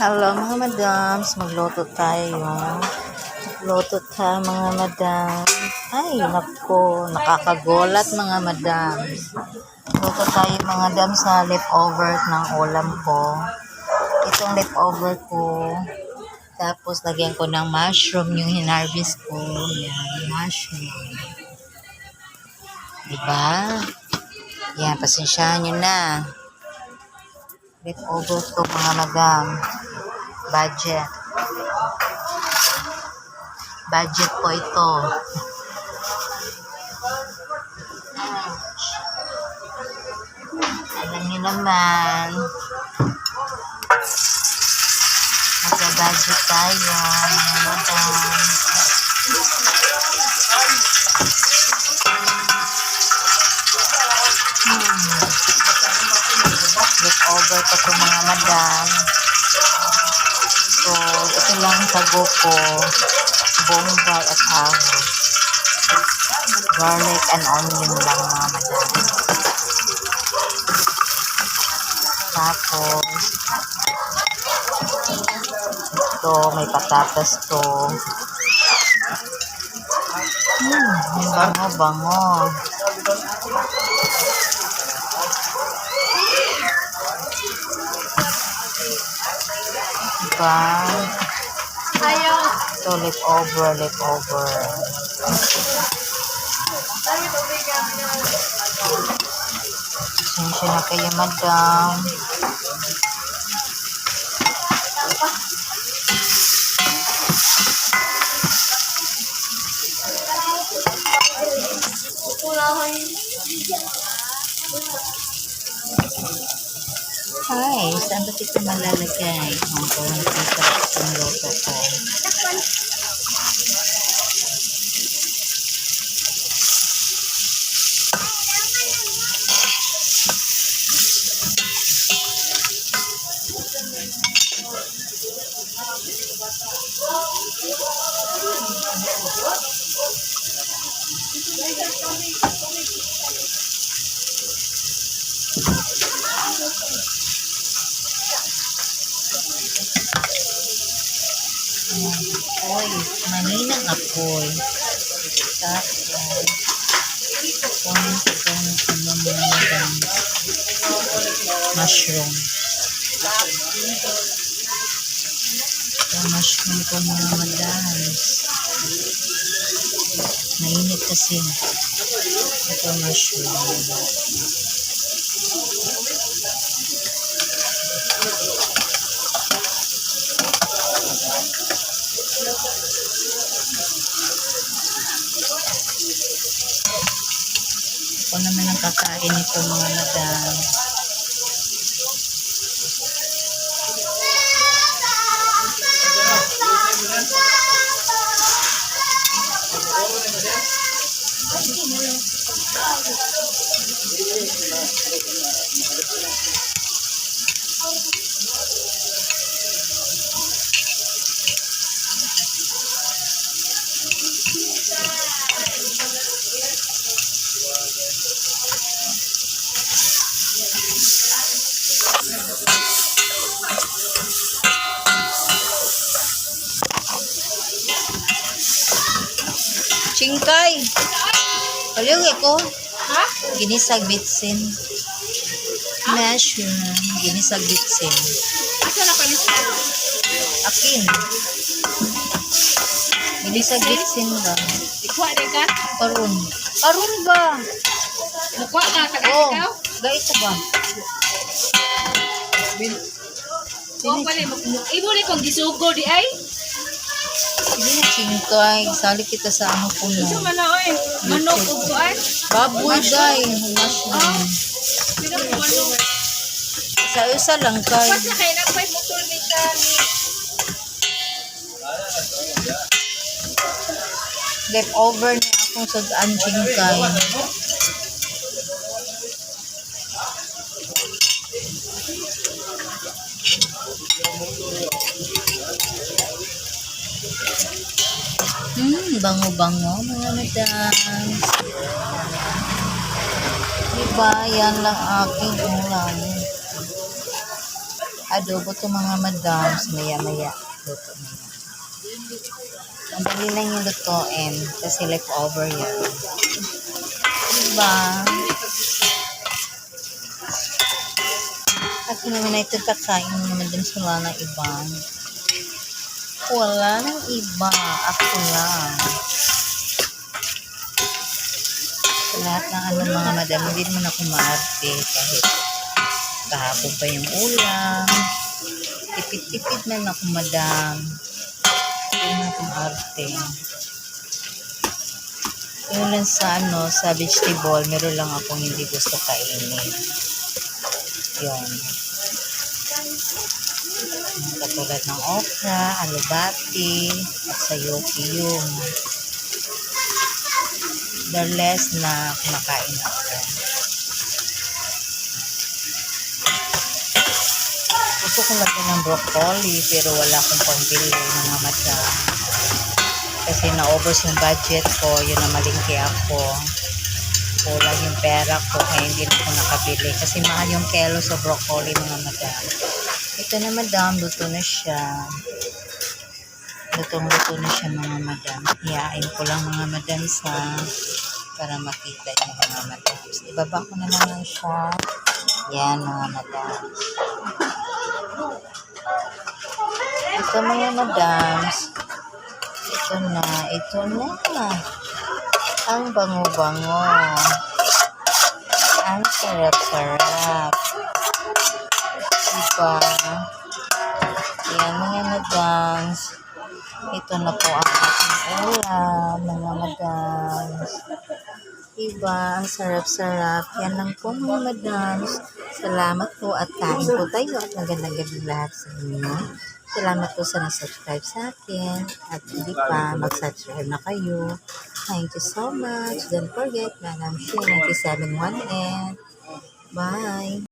Hello mga madams, magluto tayo. Magluto tayo mga madam. Ay, nako, nakakagulat mga madams. Luto tayo mga madam sa leftover ng ulam ko. Itong leftover ko. Tapos, lagyan ko ng mushroom yung hinarvest ko. Yan, mushroom. Diba? Yan, pasensyahan nyo na. Leftover to mga madam. Budget. Budget po ito. Alam niyo naman. Magka-budget tayo. mga madam. Leftover ko to mga madam. So, ito lang ang sago ko. Bonggay at ahos. Garlic and onion lang mga madam. Tapos, ito, may patatas to. Hmm, ang bango-bango. Diba? Ayaw. So, leftover, leftover. Pasensya na kayo, madam. Hi, ba ito malalagay? Ang kung kita itong ko. Apoy, maninang apoy. Tapos, kung itong ano mga mushroom. Ito mushroom ko mga madam. Mainit kasi. Ito mushroom. Naman ang kakain nito mga madam. Chingkay! Paliyong ko. Ha? Ginisag bitsin. Mushroom. Ginisag bitsin. Asa na panis? Akin. Ginisag bitsin ba? Ikuha din ka? Karun. Karun ba? Mukha ka taga Oh, ikaw? gaito ba? Oo pala, ibo ni kong gisugo di ay. Sige na chingkay. Sali kita sa ano ko Gusto no. man na oy. Manok ug kuan. Baboy day. Mushroom. Sino mo manok? Sa isa lang kay. Basta kay nagpay motor ni siya ni Leftover na akong sudan chingkay. Hmm, bango-bango mga madam. Diba, yan lang aking ulam. adobo to mga madams. Maya-maya. Luto na yan. Madali lang yung lutuin kasi leftover yan. Diba? Ako naman na ito kakain ng madams wala ng iba. Wala ng iba. Ako lang. Sa lahat ng ano mga madam, hindi naman ako maarte kahit kahapon pa yung ulam. Tipid-tipid man ako madam. Hindi naman ako maarte. Yung lang sa ano, sa vegetable, meron lang akong hindi gusto kainin. Yun. Katulad ng okra, alubati, at sayoki yung the less na kumakain ako. Gusto ko lagyan ng broccoli pero wala akong pambili mga mata. Kasi naubos yung budget ko, yun na malingki ako. Kulang yung pera ko kaya hindi na ako nakabili. Kasi mahal yung kelo sa broccoli mga mata. Ito na madam, luto na siya. Lutong-luto na siya mga madam. Hiyain ko lang mga madam sa para makita niyo mga madam. Ibaba ko na naman siya. Yan mga madam. Ito mga madams. Ito na. Ito na. Ang bango-bango. Ang sarap-sarap. Diba? Yan mga madams. Ito na po ang ating ulam, mga madams. Diba? Ang sarap-sarap. Yan lang po mga madams. Salamat po at kain po tayo at magandang gabi lahat sa inyo. Salamat po sa nag-subscribe sa akin. At hindi pa, mag-subscribe na kayo. Thank you so much. Don't forget, Manam Shea 9718. Bye!